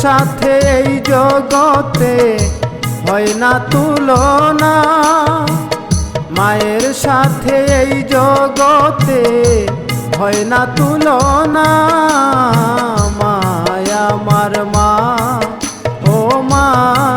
সাথে এই জগতে হয় না তুলনা। মায়ের সাথে এই জগতে হয় না তুলনা। মায়া আমার মা, ও মায়া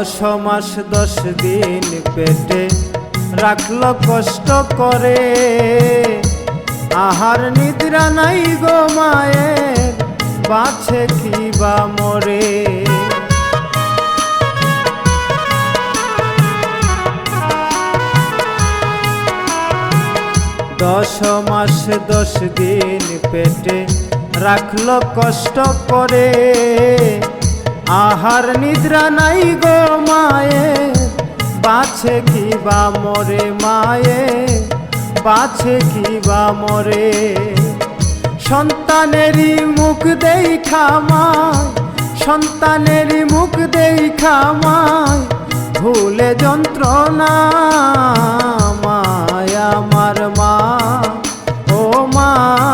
দশ মাস, দশ দিন পেটে রাখল কষ্ট করে। আহার নিদ্রা নাই গো মায়ের বাছে কি বা মরে? দশ মাস, দশ দিন পেটে রাখল কষ্ট করে। আহার নিদ্রা নাই গো মায়ে। বাছে কি বা মরে মায়ে? বাছে কি বা মরে? সন্তানেরই মুখ দেই খামায় সন্তানেরই মুখ দেই খামায় ভুলে যন্ত্রণা মায়া আমার মা। ও মায়া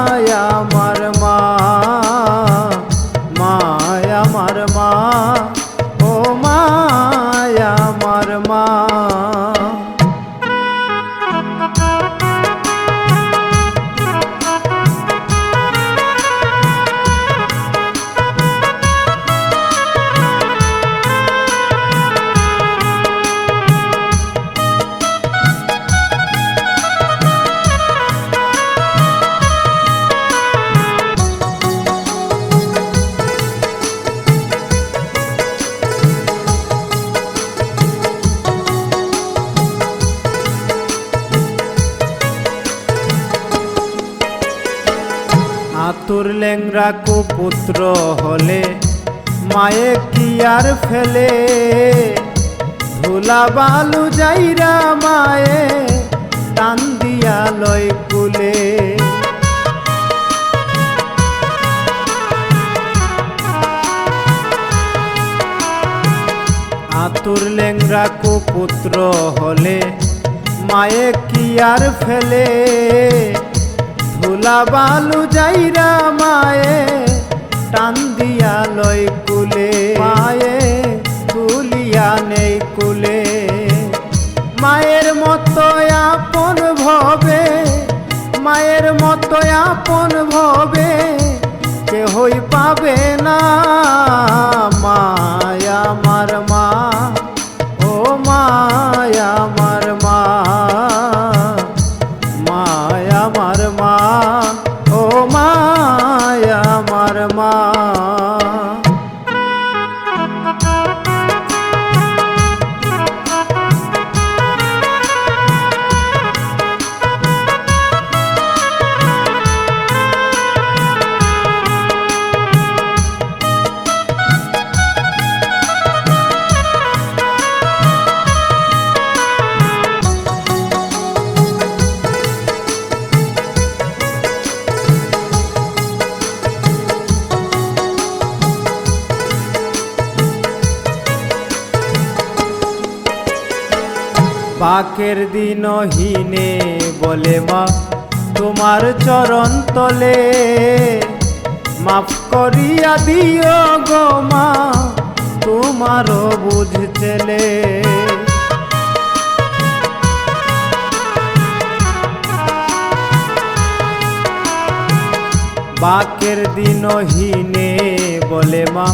আতুর লেংরা কুপুত্র হলে, মায়ে কি আর ফেলে? ধুলা বালু যাইরা মায়ে টান দিয়া লয় কুলে। আতুর লেংরা কুপুত্র হলে, মায়ে কি আর ফেলে? ধুলা বালু যাইরা মায়ে টান দিয়া কুলে, মায়ে তুলিয়া নেই কুলে। মায়ের মতো আপন ভবে, মায়ের মতো আপন ভবে, কেহই পাবে না। পাকের দিন হিনে বলে মা, তোমার চরণ তলে। মাফ করিয়া দিও গো মা, তোমারও বুঝ চেলে। বাকের দিন হিনে বলে মা,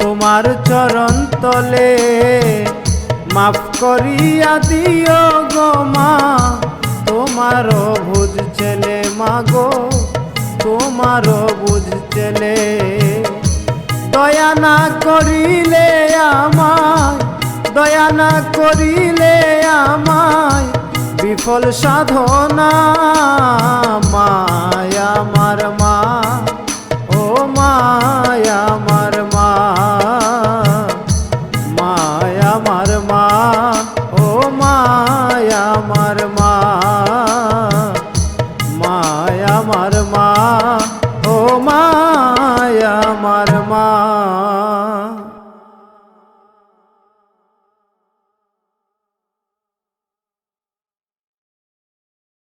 তোমার চরণ তলে। মাফ করিয়া দিও গো মা। তোমারও বুঝ ছেলে মা গো তোমারও বুঝ ছেলে। দয়া না করিলে আমায়, দয়া না করিলে আমায় বিফল সাধনা মায়া আমার মা। ও মায়া